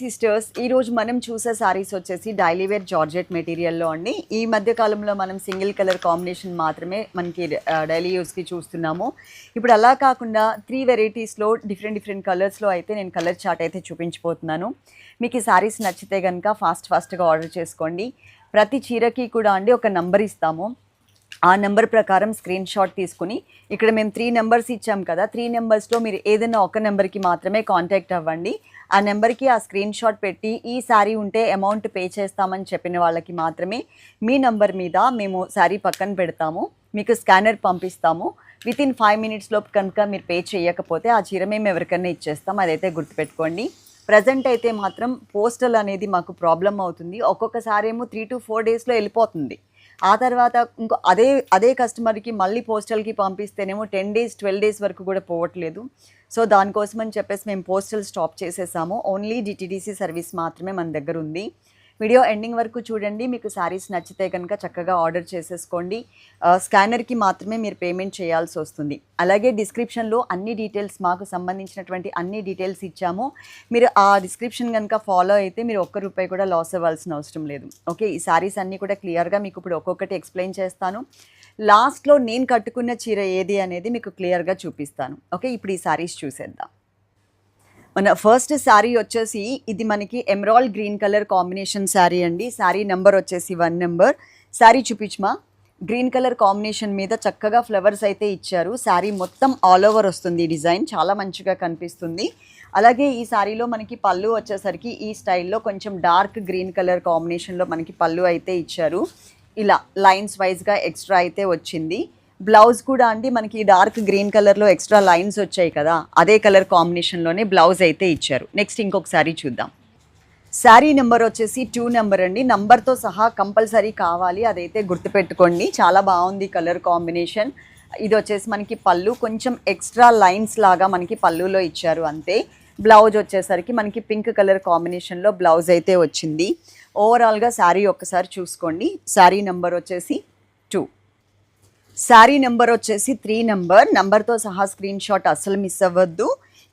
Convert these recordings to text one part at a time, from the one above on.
Sisters ఈ రోజు మనం చూసే సారీస్ వచ్చేసి డైలీ వేర్ జార్జెట్ మెటీరియల్లో అండి. ఈ మధ్య కాలంలో మనం సింగిల్ కలర్ కాంబినేషన్ మాత్రమే మనకి డైలీ యూస్కి చూస్తున్నాము. ఇప్పుడు అలా కాకుండా త్రీ వెరైటీస్లో డిఫరెంట్ డిఫరెంట్ కలర్స్లో అయితే నేను కలర్ చార్ట్ అయితే చూపించిపోతున్నాను. మీకు ఈ సారీస్ నచ్చితే కనుక ఫాస్ట్ ఫాస్ట్గా ఆర్డర్ చేసుకోండి. ప్రతి చీరకి కూడా అండి ఒక నంబర్ ఇస్తాము. ఆ నెంబర్ ప్రకారం స్క్రీన్ షాట్ తీసుకుని ఇక్కడ మేము త్రీ నెంబర్స్ ఇచ్చాం కదా త్రీ నెంబర్స్లో మీరు ఏదైనా ఒక నెంబర్కి మాత్రమే కాంటాక్ట్ అవ్వండి. ఆ నెంబర్కి ఆ స్క్రీన్ షాట్ పెట్టి ఈ శారీ ఉంటే అమౌంట్ పే చేస్తామని చెప్పిన వాళ్ళకి మాత్రమే మీ నంబర్ మీద మేము శారీ పక్కన పెడతాము మీకు స్కానర్ పంపిస్తాము. విత్ ఇన్ ఫైవ్ మినిట్స్లో కనుక మీరు పే చేయకపోతే ఆ చీర మేము ఎవరికైనా ఇచ్చేస్తాం అదైతే గుర్తుపెట్టుకోండి. ప్రజెంట్ అయితే మాత్రం పోస్టల్ అనేది మాకు ప్రాబ్లం అవుతుంది. ఒక్కొక్కసారి ఏమో త్రీ టు ఫోర్ డేస్లో వెళ్ళిపోతుంది. ఆ తర్వాత ఇంకో అదే అదే కస్టమర్కి మళ్ళీ పోస్టల్కి పంపిస్తేనేమో టెన్ డేస్ ట్వెల్వ్ డేస్ వరకు కూడా పోవట్లేదు. సో దానికోసం అని చెప్పేసి మేము పోస్టల్ స్టాప్ చేసేసాము. ఓన్లీ డిటిడిసి సర్వీస్ మాత్రమే మన దగ్గర ఉంది వీడియో ఎండింగ్ వరకు చూడండి. మీకు శారీస్ నచ్చితే కనుక చక్కగా ఆర్డర్ చేసేసుకోండి. స్కానర్కి మాత్రమే మీరు పేమెంట్ చేయాల్సి వస్తుంది. అలాగే డిస్క్రిప్షన్లో అన్ని డీటెయిల్స్ మాకు సంబంధించినటువంటి అన్ని డీటెయిల్స్ ఇచ్చాము. మీరు ఆ డిస్క్రిప్షన్ కనుక ఫాలో అయితే మీరు ఒక్క రూపాయి కూడా లాస్ అవ్వాల్సిన అవసరం లేదు. ఓకే ఈ శారీస్ అన్నీ కూడా క్లియర్గా మీకు ఇప్పుడు ఒక్కొక్కటి ఎక్స్ప్లెయిన్ చేస్తాను. లాస్ట్లో నేను కట్టుకున్న చీర ఏది అనేది మీకు క్లియర్గా చూపిస్తాను. ఓకే ఇప్పుడు ఈ శారీస్ చూసేద్దాం. మన ఫస్ట్ శారీ వచ్చేసి ఇది మనకి emerald green colour combination sari అండి. శారీ నెంబర్ వచ్చేసి వన్ నెంబర్ శారీ చూపించమా? గ్రీన్ కలర్ కాంబినేషన్ మీద చక్కగా ఫ్లవర్స్ అయితే ఇచ్చారు. శారీ మొత్తం ఆల్ ఓవర్ వస్తుంది ఈ డిజైన్ చాలా మంచిగా కనిపిస్తుంది. అలాగే ఈ శారీలో మనకి పళ్ళు వచ్చేసరికి ఈ స్టైల్లో కొంచెం డార్క్ గ్రీన్ కలర్ కాంబినేషన్లో మనకి పళ్ళు అయితే ఇచ్చారు. ఇలా లైన్స్ వైజ్గా ఎక్స్ట్రా అయితే వచ్చింది. బ్లౌజ్ కూడా అండి మనకి డార్క్ గ్రీన్ కలర్లో ఎక్స్ట్రా లైన్స్ వచ్చాయి కదా అదే కలర్ కాంబినేషన్లోనే బ్లౌజ్ అయితే ఇచ్చారు. నెక్స్ట్ ఇంకొక చూద్దాం. శారీ నెంబర్ వచ్చేసి టూ నెంబర్ అండి. నంబర్తో సహా కంపల్సరీ కావాలి అదైతే గుర్తుపెట్టుకోండి. చాలా బాగుంది కలర్ కాంబినేషన్. ఇది వచ్చేసి మనకి పళ్ళు కొంచెం ఎక్స్ట్రా లైన్స్ లాగా మనకి పళ్ళులో ఇచ్చారు అంతే. బ్లౌజ్ వచ్చేసరికి మనకి పింక్ కలర్ కాంబినేషన్లో బ్లౌజ్ అయితే వచ్చింది. ఓవరాల్గా శారీ ఒక్కసారి చూసుకోండి. శారీ నెంబర్ వచ్చేసి టూ. శారీ నెంబర్ వచ్చేసి త్రీ నెంబర్. నెంబర్తో సహా స్క్రీన్ షాట్ అస్సలు మిస్ అవ్వద్దు.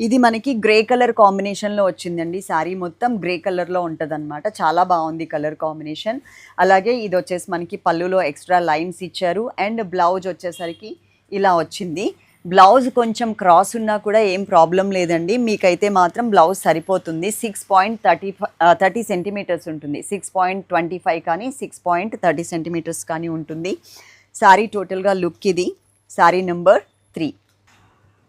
ఇది మనకి గ్రే కలర్ కాంబినేషన్లో వచ్చిందండి శారీ మొత్తం. గ్రే కలర్లో ఉంటుందన్నమాట. చాలా బాగుంది కలర్ కాంబినేషన్. అలాగే ఇది వచ్చేసి మనకి పళ్ళులో ఎక్స్ట్రా లైన్స్ ఇచ్చారు. అండ్ బ్లౌజ్ వచ్చేసరికి ఇలా వచ్చింది. బ్లౌజ్ కొంచెం క్రాస్ ఉన్నా కూడా ఏం ప్రాబ్లం లేదండి. మీకైతే మాత్రం బ్లౌజ్ సరిపోతుంది. Six point thirty thirty centimetres ఉంటుంది. సిక్స్ పాయింట్ ట్వంటీ ఫైవ్ కానీ సిక్స్ పాయింట్ థర్టీ సెంటీమీటర్స్ కానీ ఉంటుంది. శారీ టోటల్గా లుక్ ఇది. Sari number three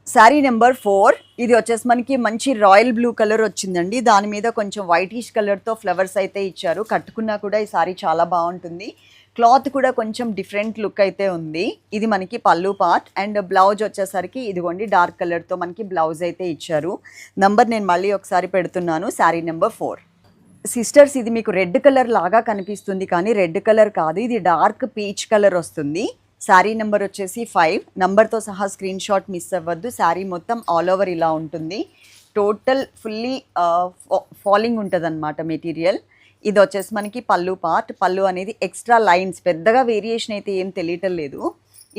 sari number four ఇది వచ్చేసి మనకి మంచి రాయల్ బ్లూ కలర్ వచ్చిందండి. దాని మీద కొంచెం వైటిష్ కలర్తో ఫ్లవర్స్ అయితే ఇచ్చారు. కట్టుకున్నా కూడా ఈ శారీ చాలా బాగుంటుంది. క్లాత్ కూడా కొంచెం డిఫరెంట్ లుక్ అయితే ఉంది. ఇది మనకి పళ్ళు పార్ట్ అండ్ బ్లౌజ్ వచ్చేసరికి ఇదిగోండి డార్క్ కలర్తో మనకి బ్లౌజ్ అయితే ఇచ్చారు. నంబర్ నేను మళ్ళీ ఒకసారి పెడుతున్నాను. శారీ నెంబర్ ఫోర్ సిస్టర్స్ ఇది మీకు రెడ్ కలర్ లాగా కనిపిస్తుంది కానీ రెడ్ కలర్ కాదు. ఇది డార్క్ పీచ్ కలర్ వస్తుంది. శారీ నెంబర్ వచ్చేసి ఫైవ్. నంబర్తో సహా స్క్రీన్ షాట్ మిస్ అవ్వద్దు. శారీ మొత్తం ఆల్ ఓవర్ ఇలా ఉంటుంది. టోటల్ ఫుల్లీ ఫాలింగ్ ఉంటుందన్నమాట మెటీరియల్. ఇది వచ్చేసి మనకి పళ్ళు పార్ట్. పళ్ళు అనేది ఎక్స్ట్రా లైన్స్. పెద్దగా వేరియేషన్ అయితే ఏం తెలియటం లేదు.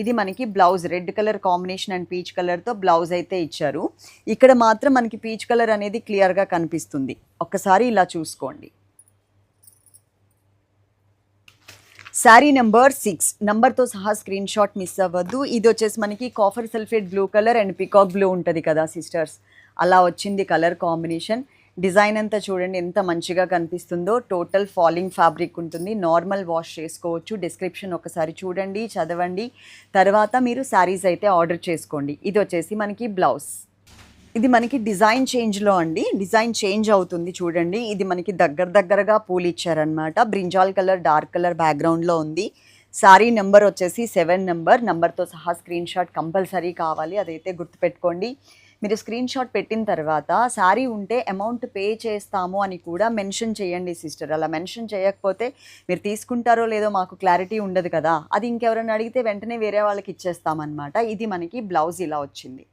ఇది మనకి blouse red colour combination and peach కలర్తో బ్లౌజ్ అయితే ఇచ్చారు. ఇక్కడ మాత్రం మనకి పీచ్ కలర్ అనేది క్లియర్గా కనిపిస్తుంది. ఒక్కసారి ఇలా చూసుకోండి. శారీ నెంబర్ సిక్స్ నెంబర్తో సహా స్క్రీన్ షాట్ మిస్ అవ్వద్దు. ఇది వచ్చేసి మనకి copper sulphate blue colour and peacock blue ఉంటుంది కదా సిస్టర్స్ అలా వచ్చింది కలర్ కాంబినేషన్ డిజైన్ అంతా చూడండి ఎంత మంచిగా కనిపిస్తుందో. టోటల్ ఫాలింగ్ ఫ్యాబ్రిక్ ఉంటుంది. నార్మల్ వాష్ చేసుకోవచ్చు. డిస్క్రిప్షన్ ఒకసారి చూడండి చదవండి. తర్వాత మీరు శారీస్ అయితే ఆర్డర్ చేసుకోండి. ఇది వచ్చేసి మనకి బ్లౌజ్ ఇది మనకి డిజైన్ చేంజ్లో అండి. డిజైన్ చేంజ్ అవుతుంది చూడండి. ఇది మనకి దగ్గర దగ్గరగా పూలు ఇచ్చారనమాట బ్రింజాల్ కలర్ డార్క్ కలర్ బ్యాక్గ్రౌండ్లో ఉంది. శారీ నెంబర్ వచ్చేసి సెవెన్ నెంబర్. నెంబర్తో సహా స్క్రీన్ షాట్ కంపల్సరీ కావాలి. అదైతే గుర్తుపెట్టుకోండి. మీరు స్క్రీన్ షాట్ పెట్టిన తర్వాత శారీ ఉంటే అమౌంట్ పే చేస్తాము అని కూడా మెన్షన్ చేయండి సిస్టర్. అలా మెన్షన్ చేయకపోతే మీరు తీసుకుంటారో లేదో మాకు క్లారిటీ ఉండదు కదా. అది ఇంకెవరైనా అడిగితే వెంటనే వేరే వాళ్ళకి ఇచ్చేస్తామన్నమాట. ఇది మనకి బ్లౌజ్ ఇలా వచ్చింది.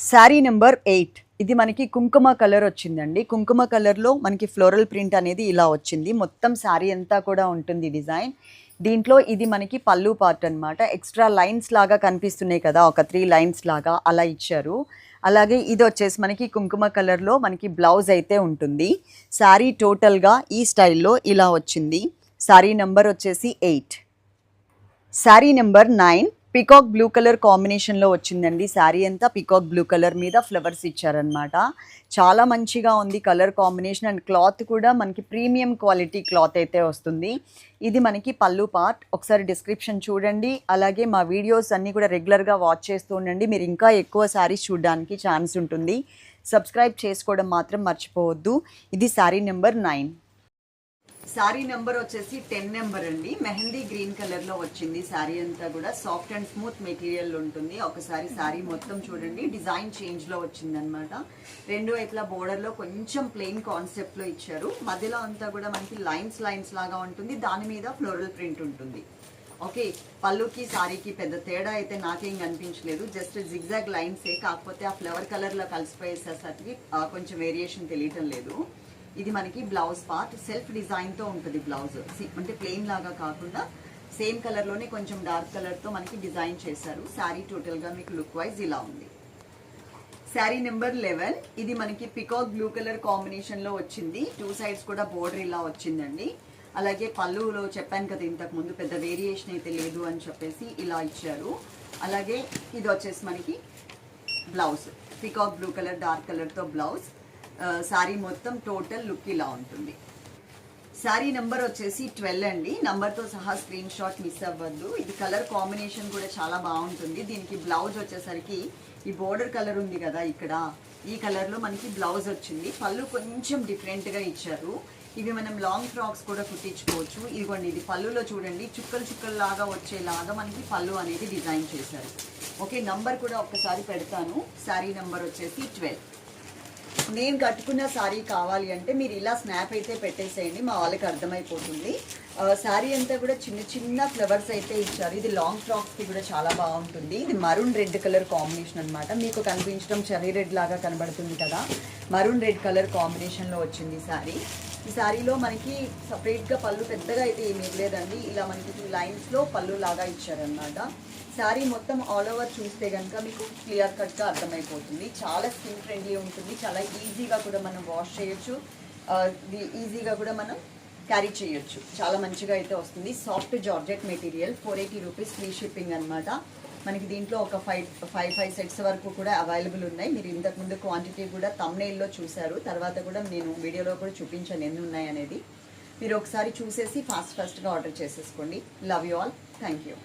Sari number eight. ఇది మనకి కుంకుమ కలర్ వచ్చిందండి. కుంకుమ కలర్లో మనకి ఫ్లోరల్ ప్రింట్ అనేది ఇలా వచ్చింది. మొత్తం శారీ అంతా కూడా ఉంటుంది డిజైన్. దీంట్లో ఇది మనకి పళ్ళు పార్ట్ అన్నమాట. ఎక్స్ట్రా లైన్స్ లాగా కనిపిస్తున్నాయి కదా ఒక త్రీ లైన్స్ లాగా అలా ఇచ్చారు. అలాగే ఇది వచ్చేసి మనకి కుంకుమ కలర్లో మనకి బ్లౌజ్ అయితే ఉంటుంది. శారీ టోటల్గా ఈ స్టైల్లో ఇలా వచ్చింది. శారీ నెంబర్ వచ్చేసి eight sari number nine peacock blue colour కాంబినేషన్లో వచ్చిందండి. శారీ అంతా పికాక్ బ్లూ కలర్ మీద ఫ్లవర్స్ ఇచ్చారనమాట చాలా మంచిగా ఉంది కలర్ కాంబినేషన్ అండ్ క్లాత్ కూడా మనకి ప్రీమియం క్వాలిటీ క్లాత్ అయితే వస్తుంది. ఇది మనకి పళ్ళు పార్ట్. ఒకసారి డిస్క్రిప్షన్ చూడండి. అలాగే మా వీడియోస్ అన్నీ కూడా రెగ్యులర్గా వాచ్ చేస్తూ ఉండండి. మీరు ఇంకా ఎక్కువ శారీస్ చూడడానికి ఛాన్స్ ఉంటుంది. సబ్స్క్రైబ్ చేసుకోవడం మాత్రం మర్చిపోవద్దు. ఇది sari number nine. Sari number వచ్చేసి టెన్ నెంబర్ అండి. మెహందీ గ్రీన్ కలర్లో వచ్చింది శారీ అంతా కూడా. సాఫ్ట్ అండ్ స్మూత్ మెటీరియల్ ఉంటుంది. ఒకసారి శారీ మొత్తం చూడండి. డిజైన్ చేంజ్లో వచ్చిందనమాట రెండు వైపులా బోర్డర్లో కొంచెం ప్లెయిన్ కాన్సెప్ట్లో ఇచ్చారు. మధ్యలో అంతా కూడా మనకి లైన్స్ లైన్స్ లాగా ఉంటుంది. దాని మీద ఫ్లోరల్ ప్రింట్ ఉంటుంది. ఓకే పళ్ళుకి సారీకి పెద్ద తేడా అయితే నాకేం కనిపించలేదు. జస్ట్ జిగ్జాగ్ లైన్సే. కాకపోతే ఆ ఫ్లవర్ కలర్లో కలిసిపోయేసేసరికి కొంచెం వేరియేషన్ తెలియటం లేదు. ఇది మనకి బ్లౌజ్ పార్ట్. సెల్ఫ్ డిజైన్తో ఉంటుంది బ్లౌజ్. అంటే ప్లెయిన్ లాగా కాకుండా సేమ్ కలర్లోనే కొంచెం డార్క్ కలర్తో మనకి డిజైన్ చేశారు. శారీ టోటల్గా మీకు లుక్ వైజ్ ఇలా ఉంది. శారీ నెంబర్ లెవెన్ ఇది మనకి పికాక్ బ్లూ కలర్ కాంబినేషన్లో వచ్చింది. టూ సైడ్స్ కూడా బోర్డర్ ఇలా వచ్చిందండి. అలాగే పళ్ళులో చెప్పాను కదా ఇంతకు ముందు పెద్ద వేరియేషన్ అయితే లేదు అని చెప్పేసి ఇలా ఇచ్చారు. అలాగే ఇది వచ్చేసి మనకి blouse. Peacock blue colour dark కలర్తో బ్లౌజ్. శారీ మొత్తం టోటల్ లుక్ ఇలా ఉంటుంది. శారీ నెంబర్ వచ్చేసి ట్వెల్వ్ అండి. నంబర్తో సహా స్క్రీన్ షాట్ మిస్ అవ్వద్దు. ఇది కలర్ కాంబినేషన్ కూడా చాలా బాగుంటుంది. దీనికి బ్లౌజ్ వచ్చేసరికి ఈ బోర్డర్ కలర్ ఉంది కదా ఇక్కడ. ఈ కలర్లో మనకి బ్లౌజ్ వచ్చింది. పళ్ళు కొంచెం డిఫరెంట్గా ఇచ్చారు. ఇవి మనం లాంగ్ ఫ్రాక్స్ కూడా కుట్టించుకోవచ్చు. ఇదిగోండి ఇది పళ్ళులో చూడండి. చుక్కలు చుక్కలు లాగా వచ్చేలాగా మనకి పళ్ళు అనేది డిజైన్ చేశారు. ఓకే నంబర్ కూడా ఒక్కసారి పెడతాను. శారీ నెంబర్ వచ్చేసి ట్వెల్వ్ నేను కట్టుకున్న శారీ కావాలి అంటే మీరు ఇలా స్నాప్ అయితే పెట్టేసేయండి మా వాళ్ళకి అర్థమైపోతుంది. శారీ అంతా కూడా చిన్న చిన్న ఫ్లవర్స్ అయితే ఇచ్చారు. ఇది లాంగ్ ఫ్రాక్స్కి కూడా చాలా బాగుంటుంది. ఇది మరూన్ రెడ్ కలర్ కాంబినేషన్ అనమాట మీకు కనిపించడం చెరీ రెడ్ లాగా కనబడుతుంది కదా. మరూన్ రెడ్ కలర్ కాంబినేషన్లో వచ్చింది శారీ ఈ శారీలో మనకి సపరేట్గా పళ్ళు పెద్దగా అయితే ఏమీ ఇవ్వలేదండి. ఇలా మనకి లైన్స్లో పళ్ళు లాగా ఇచ్చారనమాట శారీ మొత్తం ఆల్ ఓవర్ చూస్తే కనుక మీకు క్లియర్ కట్గా అర్థమైపోతుంది. చాలా స్కిన్ ఫ్రెండ్లీ ఉంటుంది. చాలా ఈజీగా కూడా మనం వాష్ చేయొచ్చు. ఈజీగా కూడా మనం క్యారీ చేయొచ్చు. చాలా మంచిగా అయితే వస్తుంది. Soft georgette material four eighty rupees free shipping అనమాట మనకి దీంట్లో ఒక ఫైవ్ ఫైవ్ ఫైవ్ సెట్స్ వరకు కూడా అవైలబుల్ ఉన్నాయి. మీరు ఇంతకుముందు క్వాంటిటీ కూడా తమ్నేల్లో చూశారు. తర్వాత కూడా నేను వీడియోలో కూడా చూపించాను ఎన్ని ఉన్నాయి అనేది. మీరు ఒకసారి చూసేసి ఫాస్ట్ ఫాస్ట్గా ఆర్డర్ చేసేసుకోండి. Love you all thank you